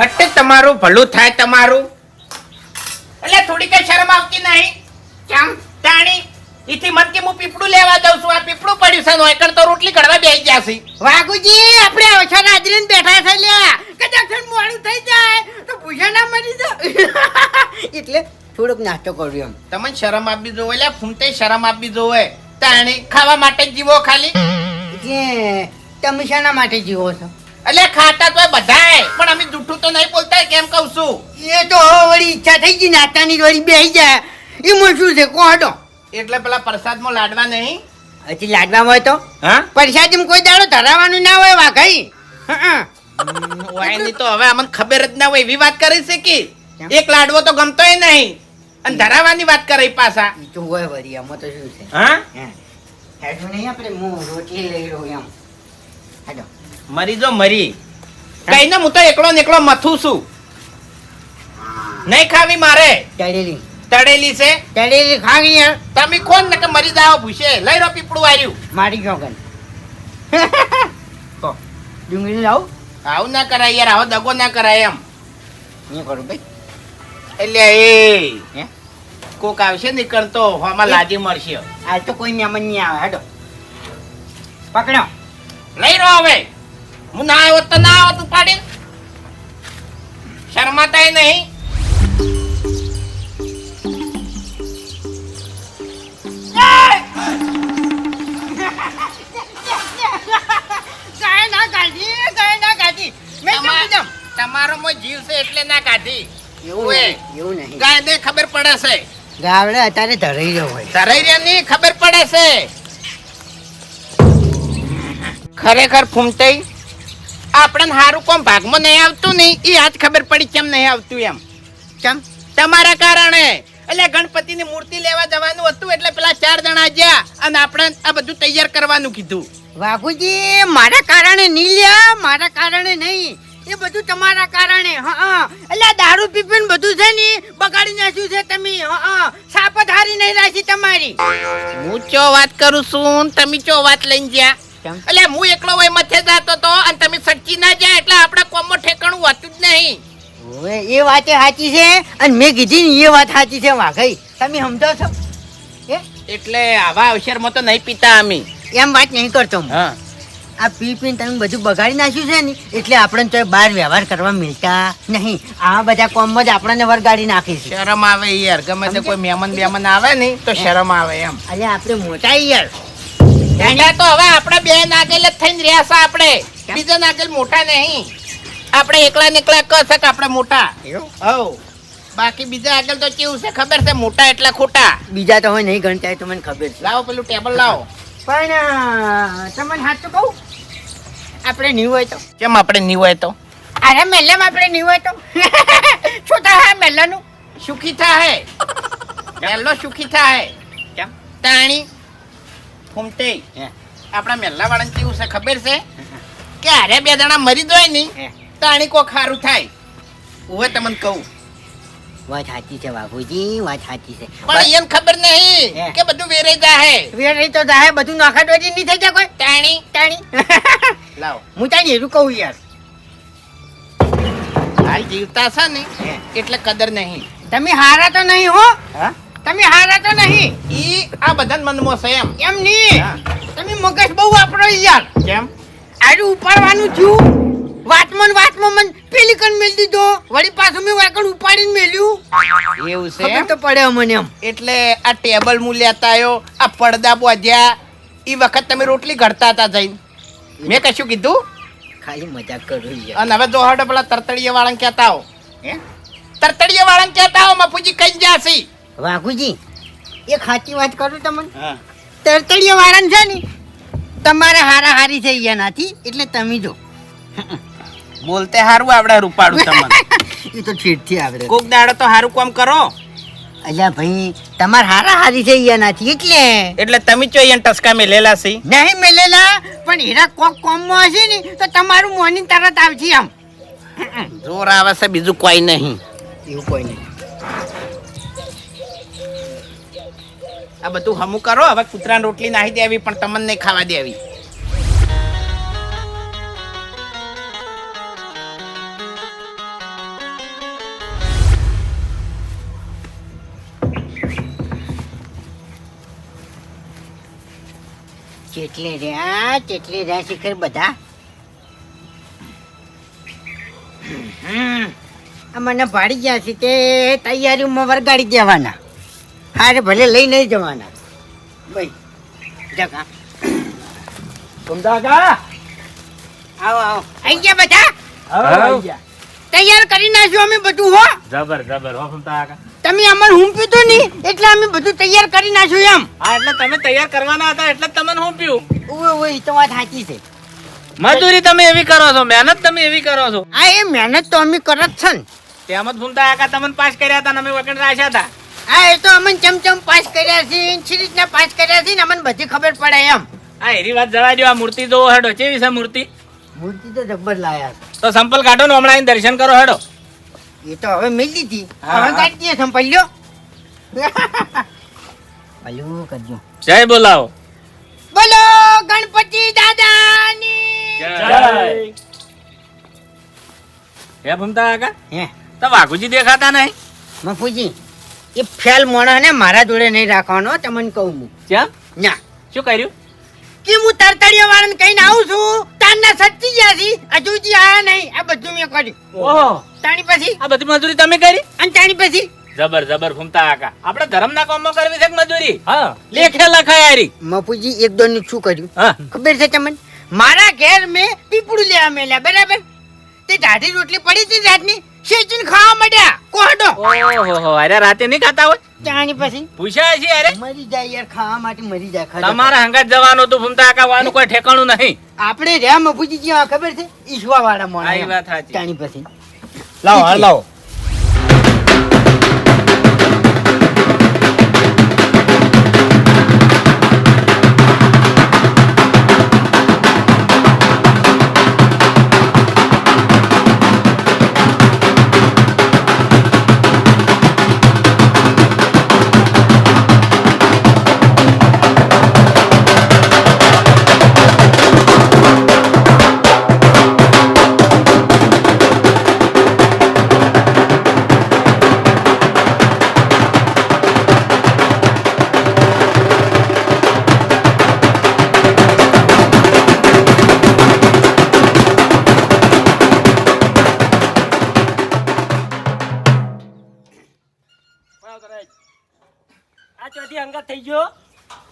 હટે તમારું ભલું થાય તમારું. એટલે થોડી કઈ શરમ આવતી નહીં. કેમ? તાણી ઇથી મન કે હું પીપળું લેવા જાઉં છું. આ પીપળું પડ્યું છે નોકર તો રોટલી ઘડવા બેસી જાસી વાઘુજી આપણે ઓછા હાજરીને બેઠા છે લ્યા. કદાચ મોડું થઈ જાય. તો ભૂષા ના મરી જાય એટલે થોડોક નાસ્તો કર્યો એમ. તમને શરમ આપવી જોવે એટલે ફૂમતે શરમ આપવી જોવે. તાણી ખાવા માટે જીવો ખાલી. તમે શાના માટે જીવો છો? એટલે ખાતા તો બધાય પણ અમે જૂઠું તો નહીં બોલતા કેમ કહું છું? એ તો વળી ઈચ્છા થઈ ગઈ નાતાની વળી બેસી જાય. એમાં શું છે? કોડો એટલે પેલા પ્રસાદમાં લાડવા નહીં? હજી લાડવા હોય તો? હા? પરસાદીમાં કોઈ દાડો ધરાવાનું ના હોય વાઘાઈ? વાયની તો હવે અમને ખબર જ ના હોય એવી વાત કરી છે કે એક લાડવો તો ગમતોય નહીં. અને ધરાવાની વાત કરે પાછા. તો હોય વરી આમાં તો શું છે? હા? હં. નહીં આપણે હું રોટલી લઈ રહ્યો એમ. હેડો. મરી જો મરી. કઈ ને હું તો એકલો એકલો મથું છું. નહીં ખાવી મારે. તળેલી. તળેલી છે? તળેલી ખાવી યાર તમે કોણ ને કે મરી જાઓ ભૂસે. લઈ રો પીપળું વાર્યું. મારી ગયો તો. ડુંગળી લાવ? આવું ના કરાય યાર આવો દગો ના કરાય એમ. નહીં કરું ભાઈ? એટલે એ કોક આવશે નીકળતો હોમાં લાજી મળશે. આજ તો કોઈ મહેમાન નહીં આવે હેડો. પકડો. લઈ રહ્યો હવે. હું ના આવત તો ના આવત ઉપાડી શરમાતાય નહીં. ના ના મેં જીવ છે એટલે ના કાઢી. એવું એવું નહીં. ગાયને ખબર પડે છે. ગાવડે અત્યારે ધરાઈ રહ્યો હોય. ધરાઈરિયાની ખબર પડે છે. ખરેખર ફૂમતાઈ આપણને હારું કોમ ભાગમાં નહીં આવતું નહીં. એ આજ ખબર પડી કેમ નહીં આવતું એમ. કેમ? તમારા કારણે. એટલે ગણપતિની મૂર્તિ લેવા જવાનું હતું એટલે પેલા ચાર જણા ગયા અને આપણે આ બધું તૈયાર કરવાનું કીધું. વાઘુજી મારા કારણે નહીં લ્યા મારા કારણે નહીં. એ બધું તમારા કારણે હા એટલે દારૂ પીપીને બધું છે ને બગાડી નાખ્યું છે તમે હા સાપત હારી નહીં રાખી તમારી. હું ચો વાત કરું છું? તમે ચો વાત લઈને કેમ? એટલે હું એકલો હોય મથે જાતો તો અને તમે સચ્ચી ના જાય એટલે આપણા કોમમાં ઠેકાણું હોતું જ નહીં. હવે એ વાત સાચી છે અને મેં કીધી ને એ વાત સાચી છે વાઘઈ. તમે સમજો છો? એ એટલે આવા અવસરમાં તો નહીં પીતા અમે. એમ વાત નહીં કરતો હું. આ પી પીને તમે બધું બગાડી નાખ્યું છે ને એટલે આપણે તો બહાર વ્યવહાર કરવા મળતા નહીં. આ બધા કોમમાં જ આપણને વરગાડી નાખી છે. શરમ આવે યાર. ગમે તે કોઈ મહેમાન બેમાન આવે ને તો શરમ આવે એમ. અરે આપણે મોટા યાર. મોટા તો હવે આપણે બે નાગેલ જ થઈને રહ્યા છે આપણે. બીજા નાગેલ મોટા નહીં. આપણે એકલા ને એકલા છે કે આપણે મોટા? હવ. બાકી બીજા આગળ તો કેવું છે? ખબર છે? મોટા એટલે ખોટા. બીજા તો હોય નહીં ગણતા તો મને ખબર છે. લાવો પેલું ટેબલ લાવો. પણ તમને સાચું કહું? આપણે નીવ હોય તો. કેમ આપણે નીવ હોય તો? અરે મેલમ આપણે નહીં હોય તો. શું થાય મેલ્લાનું સુખી થાય મેલો સુખી થાય કેમ? તાણી ફૂમતે હે. આપણા મેલ્લા વાળાને કેવું છે ખબર છે? કે અરે બે જણા મરી જાય ની તો તાણી કો ખારું થાય. હવે તમને કહું. વાત સાચી છે બાપુજી વાત સાચી છે. પણ એમ ખબર નહીં કે બધું વેરે જાહે. વેરે તો જાહે બધું નાખા ડોજી નહીં થઈ જાય કોઈ? ટાણી. ટાણી. લાવો. હું તારી એરું કહું યાર. હાલ જીવતા છે ને એટલે કદર નહીં. તમે હારા તો નહીં હો. હા? તમે હારા તો નહીં. ઈ આ બધા મનમાં છે એમ. એમ નહીં. તમે મગજ બહુ વાપરો યાર. કેમ? આડું ઉપાડવાનું છું. વાતમાં વાતમાં મન પેલી કન મેલ દીધો. વળી પાછું મેં વાકણ ઉપાડીને મેલ્યું. એવું છે એમ? તો પડે મને એમ. એટલે આ ટેબલ મુ લેતા આવ્યો આ પડદા બોધ્યા ઈ વખત તમે રોટલી ઘડતા હતા જઈને. મેં કશું કીધું? ખાલી મજાક કરું યાર. અને હવે જો હડો પેલા તરતડીયા વાળાને કહેતા હો હે? તરતડીયા વાળાને કહેતા આવો મફુજી કઈ જાસી વાઘુજી એ ખાચી વાત કરું તમને? તરતડિયા વાળાને છે ને તમારે હારા હારી છે એનાથી એટલે તમે જો. બોલતે હારું આવડે રૂપાડું તમને. એ તો છેડથી આવડે. કોક દાડો તો હારું કામ કરો. અલ્યા ભાઈ તમાર હારા હારી છે એનાથી એટલે. એટલે તમે ચો અહીંયા ટસકા મેલેલા છે? નહીં મેલેલા પણ હીરા કોક કોમમાં હશે ને તો તમારું મોર્નિંગ તરત આવશે આમ. જોર આવે છે બીજું કોઈ નહીં. એવું કોઈ નહીં. આ બધું હમું કરો. હવે કૂતરાને રોટલી નાહી દેવી, પણ તમને નહીં ખાવા દેવી. કેટલી રહ્યા કેટલી રહ્યા શિખર બધા? મને ભાડી ગયા છે તે તૈયારીમાં વરગાડી દેવાના. હારે ભલે લઈ નહીં જવાના. ભાઈ જગા સમજાગા આવો આવો. આઈ ગયા બધા? આવો આવી ગયા. તૈયાર કરી નાખ્યું અમે બધું હો? જબર જબર હો ફમતા તમે અમર હું પીધું નહીં એટલે અમે બધું તૈયાર કરી નાખ્યું એમ. હા એટલે તમે તૈયાર કરવાના હતા એટલે તમને હું પીવું ઓય ઓય તો વાત સાચી છે. મજૂરી તમે એવી કરો છો મહેનત તમે એવી કરો છો. આ એ મહેનત તો અમે કરત છે ને તેમ જ ફૂમતા આકા તમને પાસ કર્યા હતા ને અમે વકીલ રાખ્યા હતા. હા એ તો અમને ચમચમ પાસ કર્યા છે સી રીતના પાસ કર્યા છે ને અમને બધી ખબર પડે એમ. હા એરી વાત જવા દો આ મૂર્તિ તો હેડો કેવી છે મૂર્તિ? મૂર્તિ તો જબ્બર લાયા તો સંપલ કાઢો ને હમણાં દર્શન કરો હેડો. એ તો હવે મિલી દીધી. હવે કાઢી દે સંપલ લ્યો. ભલું કરજો. જય બોલાવો. બોલો ગણપતિ દાદાની. હે ભમતા કાકા? હે. તો વાઘુજી દેખાતા નહીં? મફુજી એ ફેલ મોણસ ને મારા જોડે નહીં રાખવાનો તમને કહું હું. કેમ ના શું કર્યું? કે હું તરતડિયા વાળાને કહીને આવું છું? તારના સચ્ચી ગયા છી હજુ જી આયા નહીં. આ બધું મેં કર્યું. ઓહો. તાણી પછી? આ બધી મજૂરી તમે કરી? અને તાણી પછી? જબર જબર ફૂમતા આકા. આપણે ધર્મના કામમાં કરવી છે મજૂરી? હા. લેખે લખાય યારી મપુજી એક દોન શું કર્યું? હા. ખબર છે તમને? મારા ઘેર મેં પીપળું લેવા મેલ્યા બરાબર? તે દાઢી રોટલી પડી હતી રાતની શેચીને ખાવા માંડ્યા? કોહડો ઓહો અરે રાતે નહીં ખાતા હોય? ચાણી પછી? પૂછ્યા છે અરે? મરી જાય યાર ખાવા માટે મરી જાય ખરેખર. તમારા હંગાત જવાનું તો ભૂમતા આકા વાનું કોઈ ઠેકાણું નહીં. આપણે રહ્યા મફુજી જ્યાં ખબર છે? ઈશ્વા વાળા આ મોણા ઈ વાત સાચી. તાણી પછી. લાવો હાલ લાવો. ચોથી અંગત થઈ ગયો?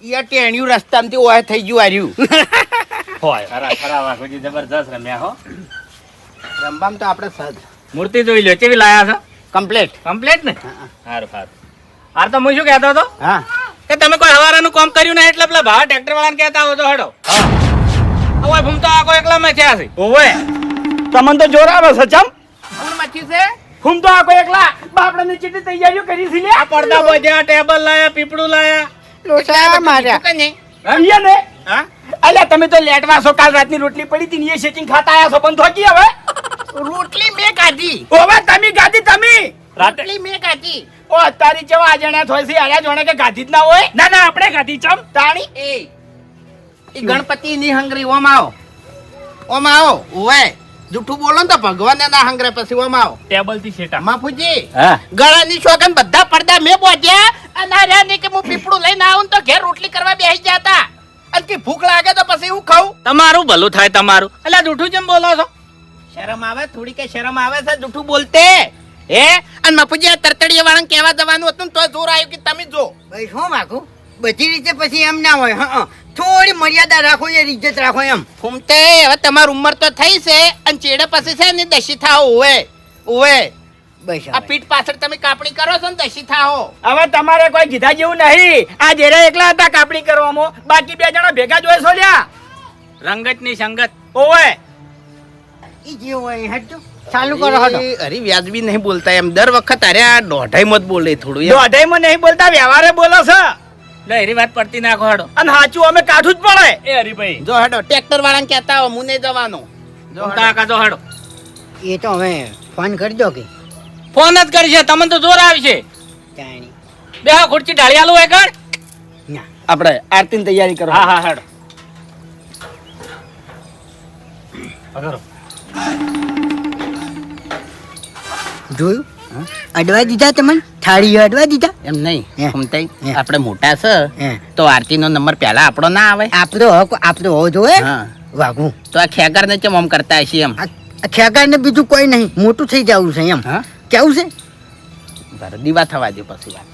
યાર રસ્તા રસ્તામાંથી ઓય થઈ ગયું આર્યું. હોય. ખરા ખરા વાઘુજી જબરજસ્ત રમ્યા હો. રમવામાં તો આપણે સજ. મૂર્તિ જોઈ લો કેવી લાયા છો? કમ્પ્લેટ. કમ્પ્લેટ ને? સારું સારું હાર તો હું શું કહેતો હતો? હા. કે તમે કોઈ હવારાનું કામ કર્યું નહીં એટલે પેલા ભાવા ટ્રેક્ટર વાળાને કહેતા હો તો હેડો. હવે ભૂમતો આખો એકલા માં થયા છે. ઓવે. તમને તો જોર આવે છે ચમ. મચ્યું છે? હું તો આખો એકલા બાપડાને ચીટી તૈયારીઓ કરી છે લે. આ પડદા બોધ્યા ટેબલ લાયા પીપળું લાયા. લોચા માર્યા. કે નહીં? અહીંયા ને? હા? અલ્યા તમે તો લેટવા છો કાલ રાતની રોટલી પડી હતી ને એ શેકિંગ ખાતા આયા છો બંધ થોકી હવે? રોટલી મેં ખાધી. ઓવે તમે ગાધી તમે? રોટલી મેં ખાધી. ઓ તારી જેવા આજણ્યા થોય છે આયા જોણે કે ગાધી જ ના હોય? ના ના આપણે ગાધી ચમ. તાણી? એ ઈ ગણપતિ ની હંગરી ઓમ આવો. ઓમ આવો ઓય જૂઠું બોલો ને તો ભગવાન ના હંગરે પછી ઓમ આવો. ટેબલથી શેટા. માફુજી હા. ગળાની શોગન બધા પડદા મેં બોધ્યા અને આ રહ્યા ને કે હું પીપળું લઈને આવું તો ઘેર રોટલી કરવા બેસી જતા અને કે ભૂખ લાગે તો પછી હું ખાઉં? તમારું ભલું થાય તમારું. એટલે જૂઠું જેમ બોલો છો? શરમ આવે? થોડી કે શરમ આવે છે? જૂઠું બોલતે. હે? અને માફુજી આ તરતડીયા વાળા કહેવા જવાનું હતું તો જોર આવ્યું કે તમે જો. ભાઈ શું માગું? બધી રીતે પછી એમ ના હોય. હા. થોડી મર્યાદા રાખો યાર ઇજ્જત રાખો એમ. ફૂમતે હવે તમારી ઉંમર તો થઈ છે અને ચેડે પછી છે ને દશી થાવ ઓવે ઓવે બસ આ પીઠ પાછળ તમે કાપણી કરો છો ને દશી થાઓ. હવે તમારે કોઈ કીધા જેવું નહીં. આ જેરા એકલા હતા કાપણી કરવામાં. બાકી બે જણા ભેગા જોઈ છો લ્યા. રંગતની સંગત. ઓવે ઈ જે હોય હટજો. ચાલુ કરો હટો. એ અરે વ્યાજબી નહીં બોલતા એમ. દર વખત અરે આ દોઢાઈ મત બોલે થોડું દોઢાઈ મત નહીં બોલતા વ્યવહારે બોલો છે. લે એરી વાત પડતી નાખો હેડો. અને સાચું અમે કાઢું જ પડે. એ હરીભાઈ. જો હેડો ટ્રેક્ટર વાળાને કહેતા હો હું નહીં જવાનો. જો કાકા જો હેડો. એ તો હવે ફોન કરી દો કે. ફોન જ કરશે તમને તો જોર આવશે. બે હા ખુરચી ઢાળી આલું હોય ના. આપણે આરતીની તૈયારી કરો હા હા હેડો. જોયું? અડવા દીધા તમને? થાળી અડવા દીધા? એમ નહીં. હે. ફૂમતાઈ આપણે મોટા છે તો આરતી નો નંબર પહેલા આપણો ના આવે? આપણો હક આપણો હોવો જોઈએ. હા. તો આ ખેગર ને ચમ આમ કરતા હશે એમ? ખેગર ને બીજું કોઈ નહીં. મોટું થઈ જવું છે એમ. કેવું છે? દીવા થવા દે પછી વાત.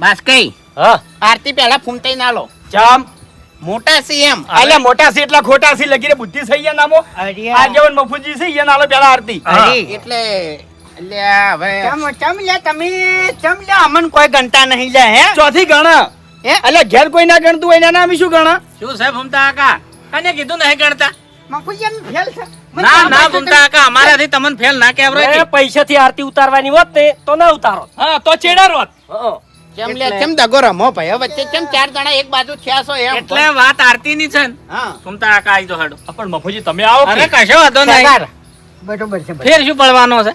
બસ કઈ? હા. આરતી પહેલા ફૂમતાઈ ના લો ચમ. મોટા છે એમ. અલ્યા મોટા છે એટલા ખોટા છે લગીને બુદ્ધિ થઈ ગયા નામો. આ જેવન મફુજી છે ઈ નાલો પેલા આરતી. એટલે હવે ચમ ચમ લે તમે ચમ લે અમન કોઈ ગણતા નહીં લે હે? ચોથી ગણા. હે? અલ્યા ઘેર કોઈ ના ગણતું હોય એના નામ શું ગણા? શું છે ભૂમતા કાકા? કને કીધું નહીં ગણતા? મફુજી એમ ફેલ છે. મને ના ના છે કાકા અમારાથી તમને ફેલ ના કેવરાય પૈસા થી આરતી ઉતારવાની હોત ને તો ના ઉતારો. હા તો ચેડાર રોત કેમ લે કેમ દગો રમો ભાઈ વચ્ચે કેમ ચાર જણા એક બાજુ થયા છો એમ? એટલે વાત આરતી ની છે ને. હા. ભૂમતા કાકા આવી તો હડો. પણ મફુજી તમે આવો અરે કશો વાંધો નહીં. બરોબર છે ફેર શું પડવાનો છે?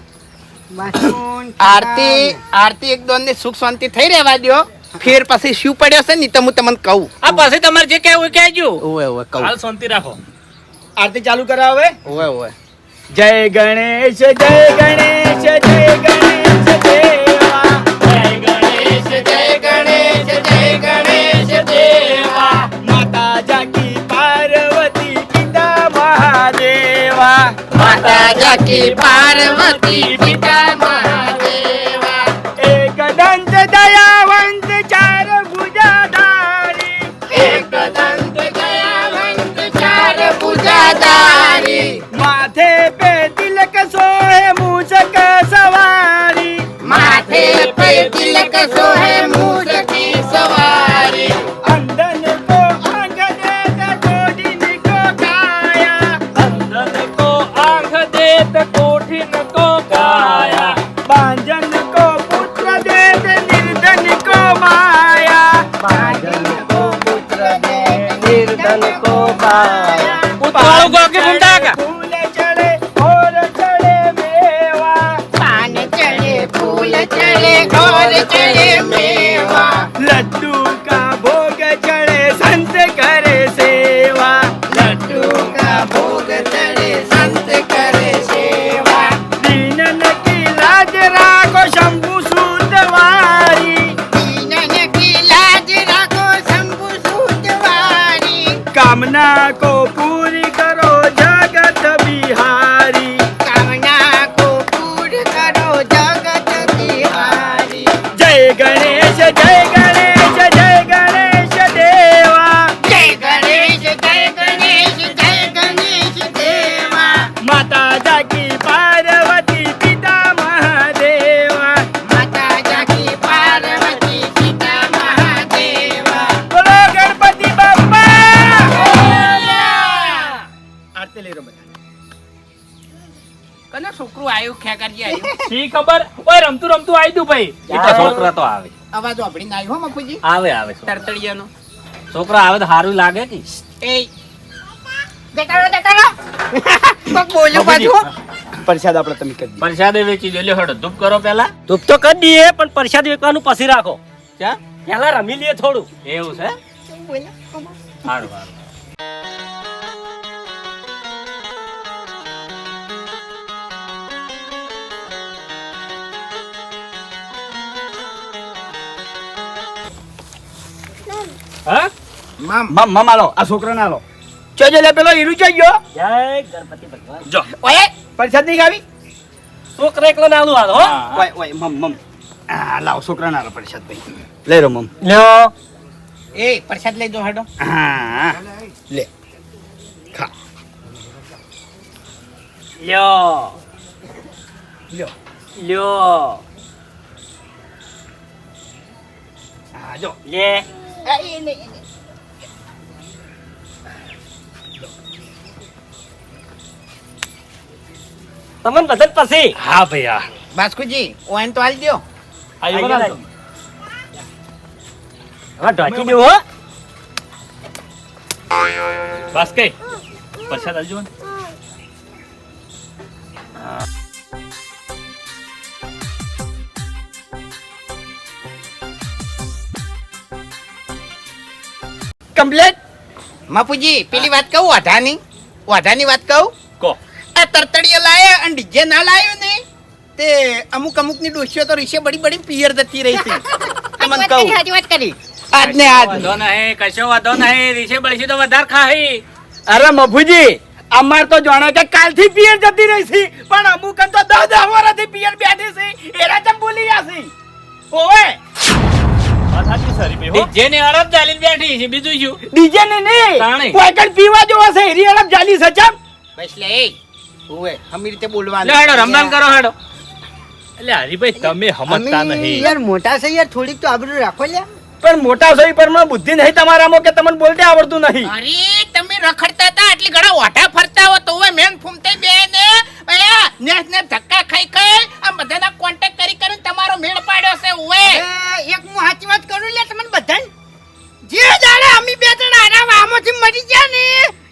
આરતી આરતી એક દોનની સુખ શાંતિ થઈ રહેવા દ્યો. ફેર પછી શું પડ્યો છે ને તો હું તમને કહું. આ પછી તમારે જે કહેવું કહેજો. ઓવે ઓવે કહું. હાલ શાંતિ રાખો. આરતી ચાલુ કરાવે? ઓવે ઓવે. જય ગણેશ જય ગણેશ. જાકી પાર્વતી પિતા મહાદેવા. એક દંત દયાવંત ચાર ભુજાધારી. એક દંત દયાવંત ચાર ભુજાધારી. માથે પે તિલક સોહે સવારી. માથે પે તિલક સોહે મૂર્તિ કો કાયા ઉતવાળું કહો કે ભૂમતા કાકા ફૂલ ચડે ઓર ચડે મેવા પાન ચડે ફૂલ ચડે ઘોર ચડે શી ખબર? ઓય રમતું રમતું આવી તું ભાઈ. એ તો છોકરા તો આવે. અવાજ વાપરીને આવ્યો હો મફુજી? આવે આવે તરતડિયાનો. છોકરા આવે તો સારું લાગે કે? એ. દેખાડો દેખાડો કોક બોલ્યો પાછું પરસાદ આપણે તમે કરી પરસાદ વેચી દે. લ્યો હડો ધૂપ કરો પહેલા. ધૂપ તો કરી દઈએ પણ પરસાદ વેચવાનું પછી રાખો. ક્યાં? પહેલા રમી લઈએ થોડું. એવું છે? સારું સારું હા? મમ. આલો આ છોકરાને આલો. જોજો લે પેલો હીરું જોઈ ગયો જય ગણપતિ ભગવાન. જો. ઓય પરસાદની ખાવી? છોકરા એકલો નાનું હાલ હો. ઓય ઓય મમ મમ. આ લાવો છોકરાને આલો પરસાદ ભાઈ લઈ રો મમ. લ્યો એ પ્રસાદ લઈ જો હાડો. હા. લે. ખા. લ્યો લ્યો લ્યો આ જો. લે. તમને બધાને પછી? હા ભૈયા. બાસ્કુજી ઓન તો આલી દો. ગયો ને? હવે ઢોકી દઉં હો. બસ કઈ પ્રસાદ આવજો ને. કમ્પ્લેટ? મફુજી પેલી વાત કહું વાધાની? વાધાની વાત કહું? કો. આ તરતડીએ લાયા અને ડીજે ના લાયો ને તે અમુક અમુકની ડોશીઓ તો રીશે બડી બડી પિયર જતી રહી હતી. તમને કહું. સાચી વાત કરી. આજ ને આજ. વાંધો નહીં કશો વાંધો નહીં રીશે બળશી તો વધારે ખાહી. અરે મફુજી અમાર તો જાણો કે કાલથી પિયર જતી રહી છે. પણ અમુક તો દસ દસ વર્ષથી પિયર બેઠી છે. એરા ચમ ભૂલી ગયા છે. ઓવે ડીજે ની અડપ ચાલીને બેઠી છે બીજું શું? ડીજે ને નહીં કોઈ કણ પીવા જોવા છે એરી અલગ જાલી છે ચમ. એ. ઓવે હમી રીતે બોલવાનું. હેડો રમવાન કરો હેડો. એટલે હરીભાઈ તમે સમજતા નહીં. યાર મોટા છે યાર થોડીક તો આબરૂ રાખો લે. પણ મોટા સોઈ પરમાં બુદ્ધિ નહીં તમારામાં કે તમને બોલતે આવડતું નહીં. અરે તમે રખડતા હતા એટલી ઘણા ઓઠા ફરતા હો તો મેન ફૂમતે બે ને નેસ ને ધક્કા ખાઈ ખાઈ. મરી ગયા ને?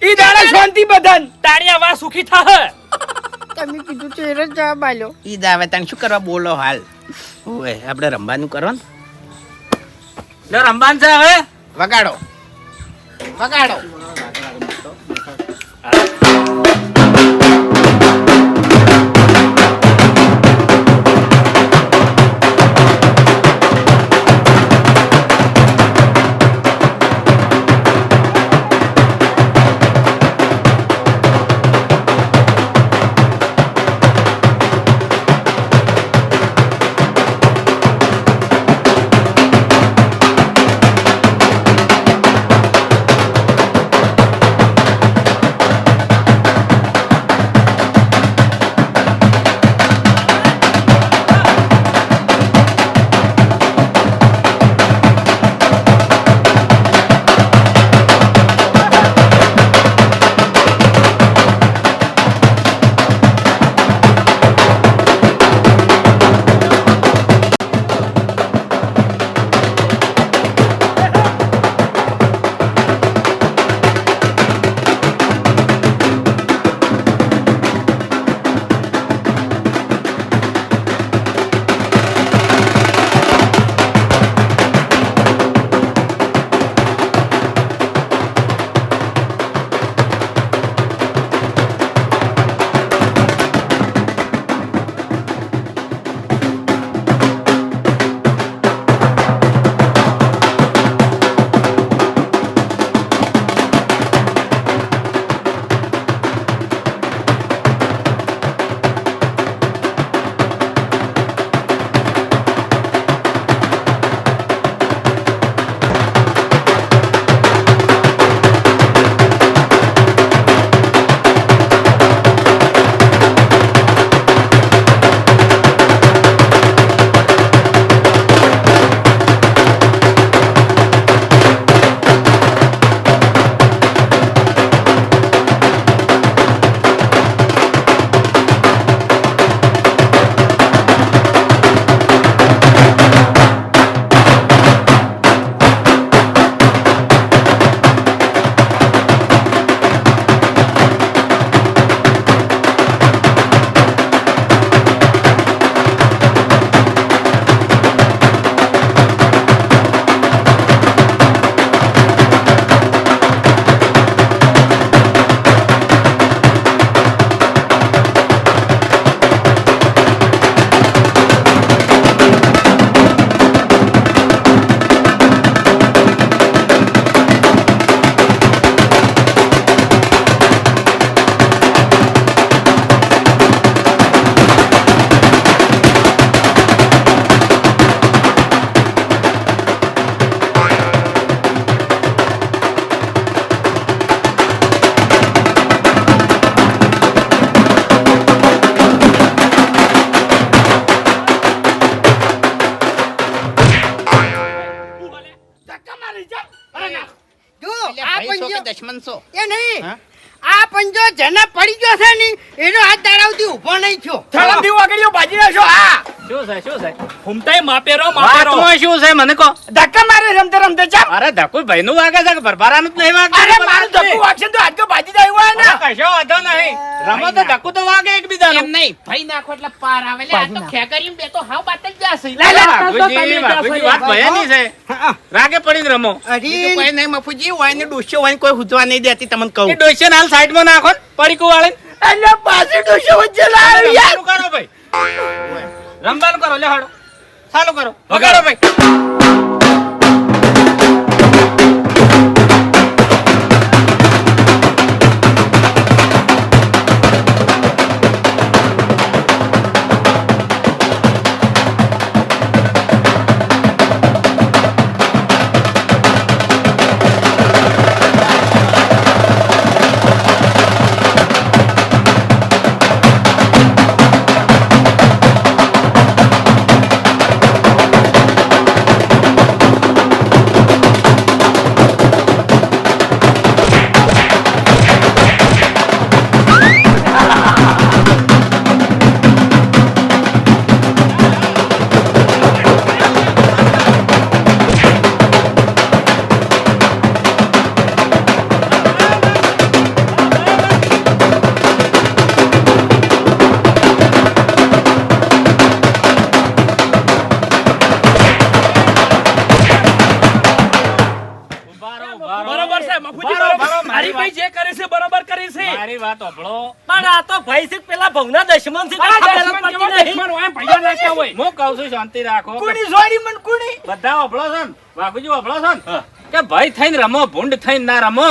ઈ દાડા શાંતિ બધાન. તારી આવા સુખી થાહ. તમે કીધું તો એ જ જવાબ આલ્યો. ઈ દાવે તને શું કરવા બોલો હાલ? ઓવે આપણે રમવાનું કરો ને. લે રમવાન છે હવે. વગાડો. વગાડો. ઘૂમતાય માપેરો માપેરો. વાતમાં શું છે? મને કહો. ધક્કા મારે રમતે રમતે ચમ. અરે ધક્કુ ભાઈ નું વાગે છે કે ભરભરાનું જ નહીં વાગતું. અરે મારું ધક્કું વાગશે તો હાથ ભાજી જાય હોય ને. કશો વાંધો નહીં. રમો તો ધક્કુ તો વાગે એકબીજાનું. એમ નહીં. ભાઈ નાખો એટલે પાર આવે. લે આ તો ખેકરીને બે તો હાવ બાત જ જાશે. લે, લે. વાઘુજી, વાઘુજી, વાત ભયાની છે. રાગે પડીને રમો. અરે. કોઈ નહીં મફુજી હોય ને ડોસ્યો હોય કોઈ હુજવા નહીં દેતી તમને કહું. ડોસિયન હાલ સાઈડમાં નાખો ને પડીકું વાળે એટલે પાછી ડોસ્યો વચ્ચે યાર. કરો ભાઈ. રમવાનું કરો લે હાડો. ચાલુ કરો. વગાડો ભાઈ. ભવના દશમન છે ખબર જ પડતી હોય. હું કહું છું શાંતિ રાખો. કુણી જોડી મન કુણી બધા વાપરો છો ને વાઘુજી વાપરો છો કે ભાઈ થઈને રમો ભૂંડ થઈને ના રમો.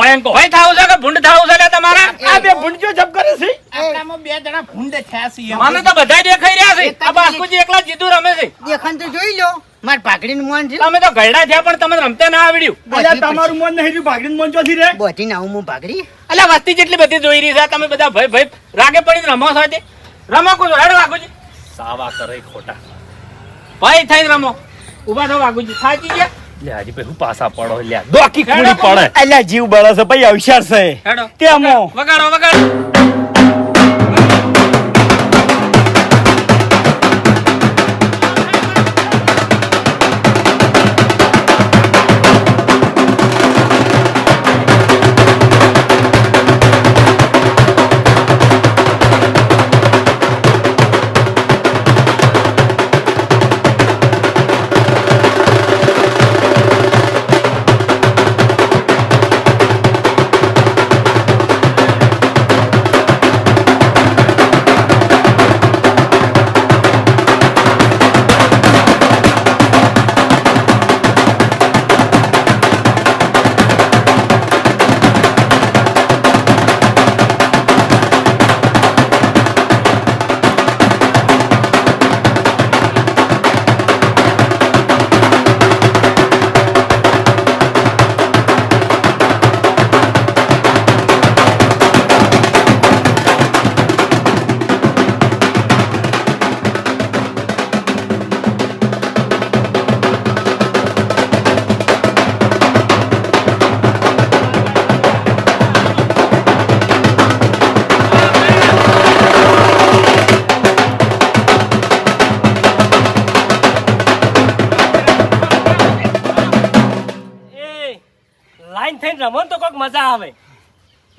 ઓયંકો. હોય થાવ છે કે ભૂંડ થાવ છે લે તમારા? આ બે ભૂંડજો જપ કરે છે? આપણામાં બે જણા ભૂંડ થયા છે. મને તો બધા દેખાઈ રહ્યા છે આ બાસ્કુજી એકલા જીતું રમે છે. દેખાન તો જોઈ લો. માર ભાગડીનું મોન છે. તમે તો ઘરડા થયા પણ તમને રમતા ના આવડ્યું. અલ્યા તમારું મન નહીં રહ્યું ભાગડીને મન ચોથી રે. બોટી ના હું ભાગડી. અલ્યા વસ્તી જેટલી બધી જોઈ રહી છે તમે બધા ભાઈ ભાઈ રાગે પડીને રમો છો તે રમો કુછ રડ વાગુજી સાવા કરે ખોટા. ભાઈ થઈને રમો. ઊભા થો વાગુજી થાકી ગયા? લે હાજી ભાઈ હું પાછા પડો લ્યા દોકી કુડી પડે. અલ્યા જીવ બળે છે ભાઈ હોશિયાર છે. હેડો. તેમાં વગાડો વગાડો.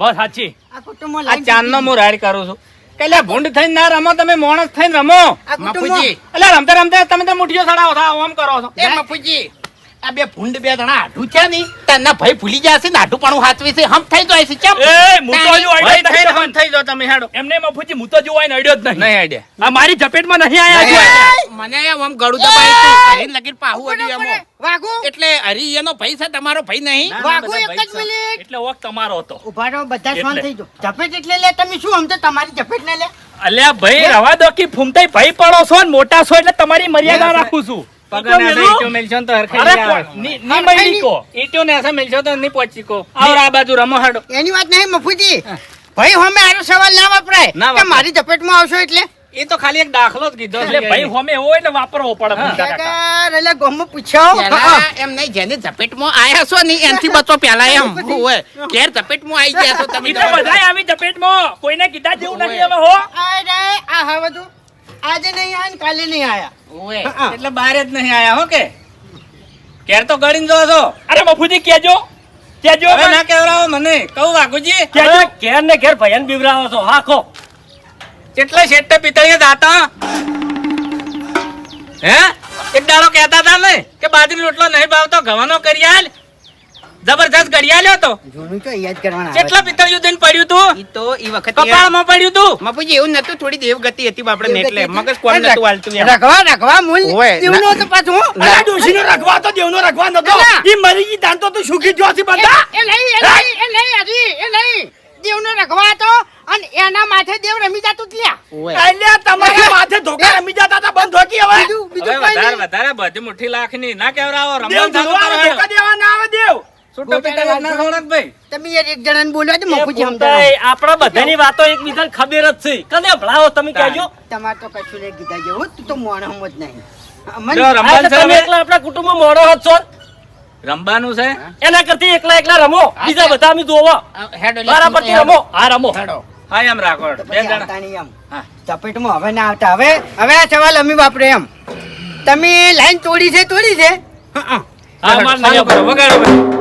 બસ સાચી. આ કુટુંબમાં આ ચાંદનો હું રાઈડ કરું છું. કે ભૂંડ થઈને ના રમો તમે મોણસ થઈને રમો. મફુજી. એટલે રમતા રમતા તમે તો મુઠીઓ સડાવો થા ઓમ કરો છો. એ મફુજી. આ બે ભૂંડ બે જણા આઢું છે ની તને ભાઈ ભૂલી જશે ને આઢું પણ હાથવી છે હમ થઈ જાય છે ચમ. એ હું તો હજુ આઈડિયા નહીં હમ થઈ જો તમે હેડો. એમને મફુજી હું તો આઈને આઈડિયો જ નહીં નહીં આઈડિયા આ મારી જપેટમાં નહીં આયા છે મને એમ આમ ગળું દબાઈ તું હરીને લગીન પાહુ અડી એમો. વાગુ એટલે હરી એનો ભાઈ છે તમારો ભાઈ નહીં. વાગુ એક જ મિનિટ. એટલે ઓક તમારો હતો. ઊભા રહો બધા શાંત થઈ જો ઝપેટ એટલે લે તમે શું સમજો તમારી ઝપેટ ને લે. અલ્યા ભાઈ રવા દો કે ફૂમતાઈ ભાઈ પડો છો ને મોટા છો એટલે તમારી મર્યાદા રાખું છું. પગને ઈટો મેલશો તો અરે ની- મળી કો. ઈટો. ને એસે મેલશો તો નહીં પહોંચી કો. આવો આ બાજુ રમો હેડો. એની વાત નહીં મફુજી. ભાઈ હમે આરો સવાલ ના વપરાય. કે મારી ઝપેટમાં આવશો એટલે? એ તો ખાલી એક દાખલો જ કીધો એટલે ભાઈ હોમે હોય એટલે વાપરવો પડે એટલે એમ નહીં જેને ઝપેટમાં આયા છો ને એનથી બચો પેલા એમ. હોય. ઘેર ઝપેટમાં આવી ગયા છો તમે તો બધાય આવી ઝપેટમાં. કોઈને કીધા જેવું નથી હવે હો. અરે આ હા બધું. આજે નહીં આયા ને કાલે નહીં આયા. હોય. એટલે બાર જ નહીં આયા હો કે? ઘેર તો ગળીને જો છો. અરે મફુજી કેજો કેજો હવે ના કેવરાવો મને કહું વાઘુજી. કેજો કેર ને ઘેર ભયન બીવરાવો છો. હા ખો. કેટલા શેઠે પિતળીએ દાતા? હે? એક દાડો કહેતા હતા ને કે બાજરી રોટલો નહીં ભાવતો ગવાનો કરી આલ. જબરજસ્ત ઘડિયા લ્યો તો. જૂનું તો યાદ કરવાના કેટલા પિત્તળિયું દઈને પડ્યું તું? ઈ તો ઈ વખતે કપાળમાં પડ્યું તું? મપુજી એવું નતું થોડી દેવગતિ હતી બાપડે ને એટલે મગજ કોણ નતું હાલતું એમ. રખવા રખવા મૂલ. દેવનો તો પાછું અલા ડોશીનો રખવા તો દેવનો રખવા નતો. ઈ મરી ગઈ તાન તો તું સુખી જો છે બધા. એ નહીં એ નહીં એ નહીં હજી એ નહીં. દેવનો રખવા તો અને એના માથે દેવ રમી જાતું લ્યા. એટલે અલ્યા તમારા માથે ધોકા રમી જતા હતા બંધ હોકી હવે. બીજું બીજું વધારે વધારે બધી મુઠ્ઠી લાખની ના કેવરાવો દેવ રમવાનું ચાલુ ધોવા કરો ધોકા દેવા ના આવે દેવ છૂટો પિત્તળિયું ના ખવડાવ ભાઈ? તમે યાર એક જણાને બોલવા તો મફુજી ભૂમતાઈ, આપણા બધાની વાતો એકબીજાને ખબર જ છે. કને ભણાવો તમે કહેજો. તમાર તો કશું નહીં કીધા જેવું. તું તો મોણ જ નહીં. અમન લ્યો, આ રમવાનું છે તમે હવે? એકલા આપણા કુટુંબમાં મોડો જ છો? રમવાનું છે? એના કરતી એકલા એકલા રમો. બીજા બધા અમે જોવો. બરાબર રમો. હા રમો. હેડો. હા એમ રાખો. બે જણા. ચપેટમાં હવે ના આવતા. હવે હવે આ સવાલ અમે વાપરે એમ. તમે લાઈન તોડી છે તોડી છે? હા હં. હા માર નહીં કરો. વગાડો.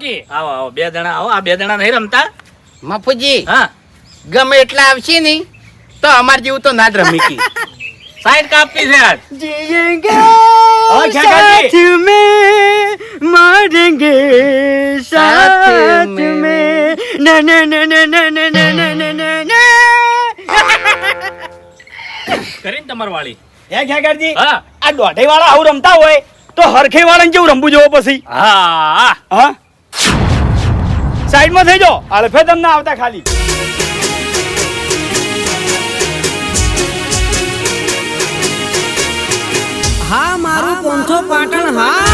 કે આવો આવો બે જણા આવો આ બે જણા નહીં રમતા માફુજી હા ગમે એટલા આવશે ને તો અમાર જેવું તો ના જ રમી કી સાઈડ કાપી છે આજ જીએંગે સાથ મે મરેંગે સાથ મે ના ના ના ના ના ના ના ના ના ના કરીને તમાર વાળી હે ઘેગરજી હા આ દોઢે વાળા આવું રમતા હોય તો હરખે વાળાને જેવું રમવું જોવો પછી હા હા સાઈડમાં થઈ જાઓ. અડફે તમને આવતા ખાલી. હા મારું પોંથો પાટણ હા.